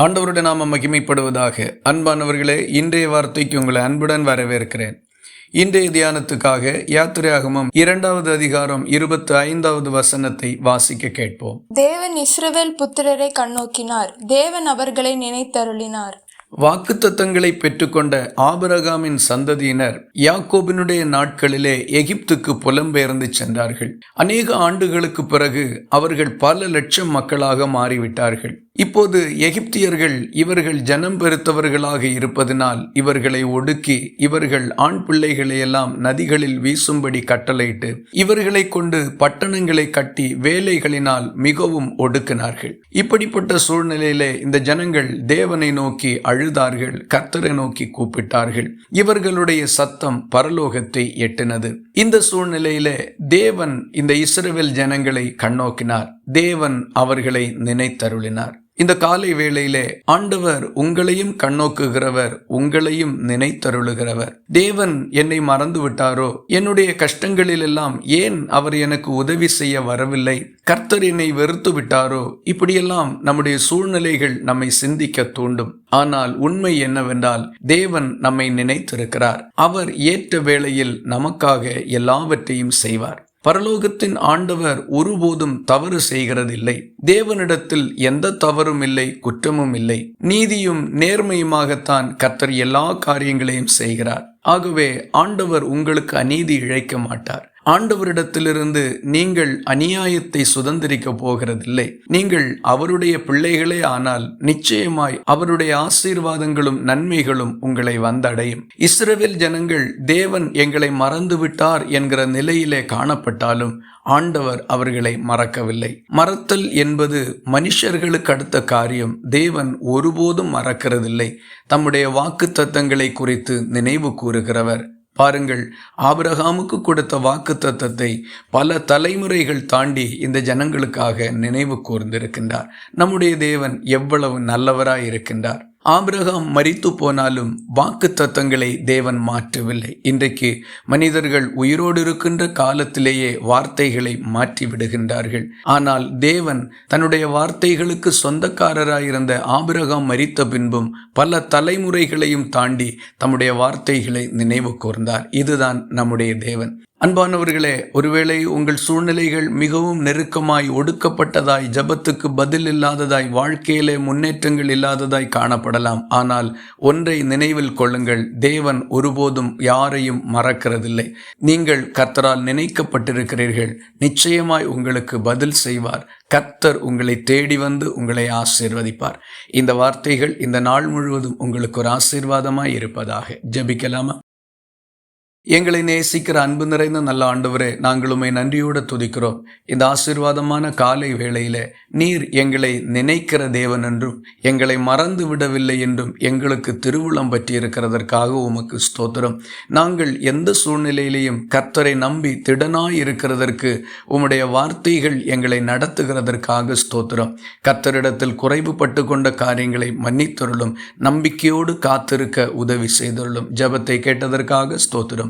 ஆண்டவருடைய நாம மகிமைப்படுவதாக. அன்பானவர்களே இன்றைய வார்த்தைக்கு உங்களை அன்புடன் வரவேற்கிறேன். இன்றைய தியானத்துக்காக யாத்திரையாகமம் இரண்டாவது அதிகாரம் இருபத்தி ஐந்தாவது வசனத்தை வாசிக்க கேட்போம். தேவன் இஸ்ரவேல் புத்திரரை கண்ணோக்கினார். தேவன் அவர்களை நினைத்தருளினார். வாக்குத்தத்தங்களை பெற்றுக்கொண்ட ஆபிரகாமின் சந்ததியினர் யாக்கோபினுடைய நாட்களிலே எகிப்துக்கு புலம்பெயர்ந்து சென்றார்கள். அநேக ஆண்டுகளுக்கு பிறகு அவர்கள் பல லட்சம் மக்களாக மாறிவிட்டார்கள். இப்போது எகிப்தியர்கள் இவர்கள் ஜனம் பெருத்தவர்களாக இருப்பதனால் இவர்களை ஒடுக்கி இவர்கள் ஆண் பிள்ளைகளையெல்லாம் நதிகளில் வீசும்படி கட்டளையிட்டு இவர்களை கொண்டு பட்டணங்களை கட்டி வேலைகளினால் மிகவும் ஒடுக்கினார்கள். இப்படிப்பட்ட சூழ்நிலையிலே இந்த ஜனங்கள் தேவனை நோக்கி அழுதார்கள் கர்த்தரை நோக்கி கூப்பிட்டார்கள். இவர்களுடைய சத்தம் பரலோகத்தை எட்டினது. இந்த சூழ்நிலையிலே தேவன் இந்த இஸ்ரவேல் ஜனங்களை கண்ணோக்கினார். தேவன் அவர்களை நினைத்தருளினார். இந்த காலை வேளையிலே ஆண்டவர் உங்களையும் கண்ணோக்குகிறவர் உங்களையும் நினைத்தருளுகிறவர். தேவன் என்னை மறந்து விட்டாரோ என்னுடைய கஷ்டங்களில் எல்லாம் ஏன் அவர் எனக்கு உதவி செய்ய வரவில்லை? கர்த்தர் என்னை வெறுத்து விட்டாரோ இப்படியெல்லாம் நம்முடைய சூழ்நிலைகள் நம்மை சிந்திக்க தூண்டும். ஆனால் உண்மை என்னவென்றால் தேவன் நம்மை நினைத்திருக்கிறார். அவர் ஏற்ற வேளையில் நமக்காக எல்லாவற்றையும் செய்வார். பரலோகத்தின் ஆண்டவர் ஒருபோதும் தவறு செய்கிறதில்லை. தேவனிடத்தில் எந்த தவறும் இல்லை குற்றமும் இல்லை. நீதியும் நேர்மையுமாகத்தான் கர்த்தர் எல்லா காரியங்களையும் செய்கிறார். ஆகவே ஆண்டவர் உங்களுக்கு அநீதி இழைக்க மாட்டார். ஆண்டவரிடத்திலிருந்து நீங்கள் அநியாயத்தை சுதந்திரிக்க போகிறதில்லை. நீங்கள் அவருடைய பிள்ளைகளே ஆனால் நிச்சயமாய் அவருடைய ஆசீர்வாதங்களும் நன்மைகளும் உங்களை வந்தடையும். இஸ்ரவேல் ஜனங்கள் தேவன் எங்களை மறந்துவிட்டார் என்கிற நிலையிலே காணப்பட்டாலும் ஆண்டவர் அவர்களை மறக்கவில்லை. மறத்தல் என்பது மனுஷர்களுக்கு அடுத்த காரியம். தேவன் ஒருபோதும் மறக்கிறதில்லை. தம்முடைய வாக்கு தத்தங்களை குறித்து நினைவு கூறுகிறவர். பாருங்கள் ஆபிரகாமுக்கு கொடுத்த வாக்கு தத்தத்தை பல தலைமுறைகள் தாண்டி இந்த ஜனங்களுக்காக நினைவு கூர்ந்திருக்கின்றார். நம்முடைய தேவன் எவ்வளவு நல்லவராய் இருக்கின்றார் ஆபிரகாம் மறித்து போனாலும் வாக்கு தத்தங்களை தேவன் மாற்றவில்லை. இன்றைக்கு மனிதர்கள் உயிரோடு இருக்கின்ற காலத்திலேயே வார்த்தைகளை மாற்றி விடுகின்றார்கள் ஆனால் தேவன் தன்னுடைய வார்த்தைகளுக்கு சொந்தக்காரராயிருந்த ஆபிரகாம் மரித்த பின்பும் பல தலைமுறைகளையும் தாண்டி தம்முடைய வார்த்தைகளை நினைவு கூர்ந்தார். இதுதான் நம்முடைய தேவன். அன்பானவர்களே ஒருவேளை உங்கள் சூழ்நிலைகள் மிகவும் நெருக்கமாய் ஒடுக்கப்பட்டதாய் ஜபத்துக்கு பதில் இல்லாததாய் வாழ்க்கையிலே முன்னேற்றங்கள் இல்லாததாய் காணப்படலாம். ஆனால் ஒன்றை நினைவில் கொள்ளுங்கள் தேவன் ஒருபோதும் யாரையும் மறக்கிறதில்லை. நீங்கள் கர்த்தரால் நினைக்கப்பட்டிருக்கிறீர்கள் நிச்சயமாய் உங்களுக்கு பதில் செய்வார். கர்த்தர் உங்களை தேடி வந்து உங்களை ஆசீர்வதிப்பார். இந்த வார்த்தைகள் இந்த நாள் முழுவதும் உங்களுக்கு ஒரு ஆசீர்வாதமாய் இருப்பதாக ஜபிக்கலாமா? எங்களை நேசிக்கிற அன்பு நிறைந்த நல்ல ஆண்டவரே நாங்களுமே நன்றியோடு துதிக்கிறோம். இந்த ஆசீர்வாதமான காலை வேளையில நீர் எங்களை நினைக்கிற தேவன் என்றும் எங்களை மறந்து விடவில்லை என்றும் எங்களுக்கு திருவுளம் பற்றி இருக்கிறதற்காக உமக்கு ஸ்தோத்திரம். நாங்கள் எந்த சூழ்நிலையிலையும் கர்த்தரை நம்பி திடனாய் இருக்கிறதற்கு உம்முடைய வார்த்தைகள் எங்களை நடத்துகிறதற்காக ஸ்தோத்திரம். கர்த்தரிடத்தில் குறைவுபட்டு கொண்ட காரியங்களை மன்னித்தருளும் நம்பிக்கையோடு காத்திருக்க உதவி செய்தருளும். ஜபத்தை கேட்டதற்காக ஸ்தோத்திரம்.